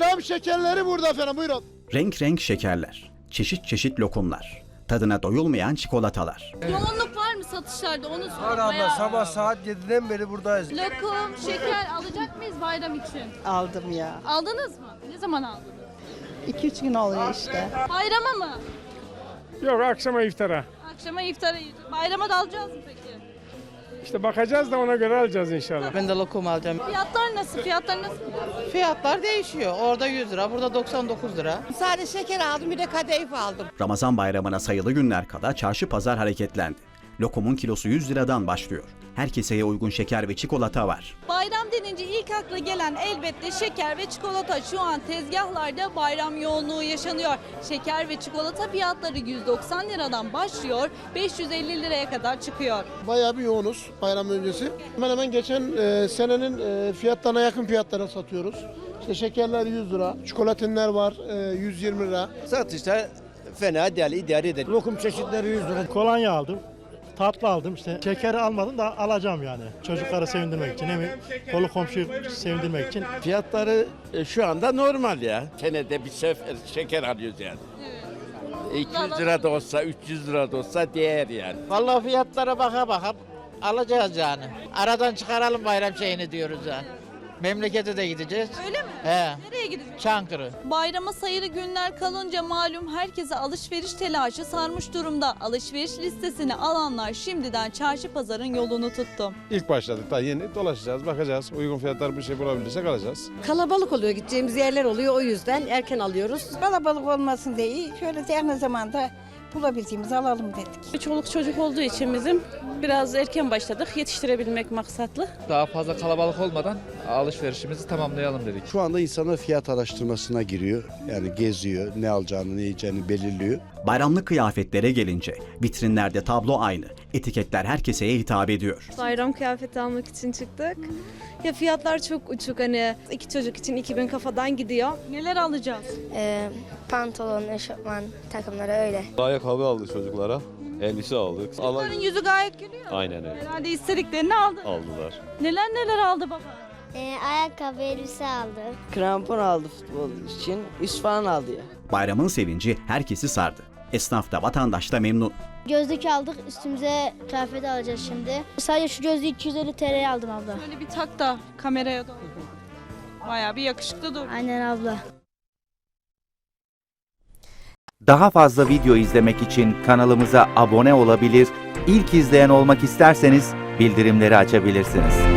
Bayram şekerleri burada efendim buyurun. Renk renk şekerler, çeşit çeşit lokumlar, tadına doyulmayan çikolatalar. Yoğunluk var mı satışlarda onu Var sorayım. abla Bayağı- sabah saat 7'den beri buradayız. Lokum, şeker alacak mıyız bayram için? Aldım ya. Aldınız mı? Ne zaman aldınız? 2-3 gün oluyor işte. Bayrama mı? Yok akşama iftara. Akşama iftara yiyeceğiz. Bayrama da alacağız mı peki? İşte bakacağız da ona göre alacağız inşallah. Ben de lokum alacağım. Fiyatlar nasıl? Fiyatlar nasıl? Fiyatlar değişiyor. Orada 100 lira, burada 99 lira. Sadece şeker aldım, bir de kadayıf aldım. Ramazan bayramına sayılı günler kala çarşı pazar hareketlendi. Lokumun kilosu 100 liradan başlıyor. Her keseye uygun şeker ve çikolata var. Bayram denince ilk akla gelen elbette şeker ve çikolata. Şu an tezgahlarda bayram yoğunluğu yaşanıyor. Şeker ve çikolata fiyatları 190 liradan başlıyor, 550 liraya kadar çıkıyor. Bayağı bir yoğunuz bayram öncesi. Hemen hemen geçen e, senenin e, fiyatlarına yakın fiyatlara satıyoruz. İşte şekerler 100 lira, çikolatinler var e, 120 lira. Satışlar fena değil, idare eder. Lokum çeşitleri 100 lira. Kolonya aldım. Tatlı aldım işte. Şekeri almadım da alacağım yani. Çocukları sevindirmek için. Hem kolu komşuyu sevindirmek için. Fiyatları e, şu anda normal ya. Senede bir sefer şeker alıyoruz yani. 200 lira da olsa, 300 lira da olsa değer yani. Vallahi fiyatlara baka baka alacağız yani. Aradan çıkaralım bayram şeyini diyoruz yani. Memlekete de gideceğiz. Öyle mi? He. Nereye gideceğiz? Çankırı. Bayrama sayılı günler kalınca malum herkese alışveriş telaşı sarmış durumda. Alışveriş listesini alanlar şimdiden çarşı pazarın yolunu tuttu. İlk başladık daha yeni dolaşacağız, bakacağız. Uygun fiyatlar bir şey bulabilirsek alacağız. Kalabalık oluyor gideceğimiz yerler oluyor o yüzden erken alıyoruz. Kalabalık olmasın diye. Şöyle yakın zamanda bulabildiğimizi alalım dedik. Çoluk çocuk olduğu için bizim biraz erken başladık. Yetiştirebilmek maksatlı. Daha fazla kalabalık olmadan alışverişimizi tamamlayalım dedik. Şu anda insanlar fiyat araştırmasına giriyor. Yani geziyor, ne alacağını, ne yiyeceğini belirliyor. Bayramlık kıyafetlere gelince vitrinlerde tablo aynı. Etiketler her keseye hitap ediyor. Bayram kıyafeti almak için çıktık. Ya fiyatlar çok uçuk hani iki çocuk için 2000 kafadan gidiyor. Neler alacağız? pantolon, eşofman takımları öyle. Ayakkabı aldık çocuklara, elbise aldık. Onların yüzü gayet gülüyor. Aynen öyle. Herhalde istediklerini aldı. Aldılar. Neler neler aldı baba? Ayakkabı, elbise aldı. Krampon aldı futbol için. Üst falan aldı ya. Bayramın sevinci herkesi sardı. Esnaf da vatandaş da memnun. Gözlük aldık, üstümüze kıyafet alacağız şimdi. Sadece şu gözlüğü 250 TL'ye aldım abla. Böyle bir tak da kameraya doğru. Bayağı bir yakışıklı dur. Aynen abla. Daha fazla video izlemek için kanalımıza abone olabilir, ilk izleyen olmak isterseniz bildirimleri açabilirsiniz.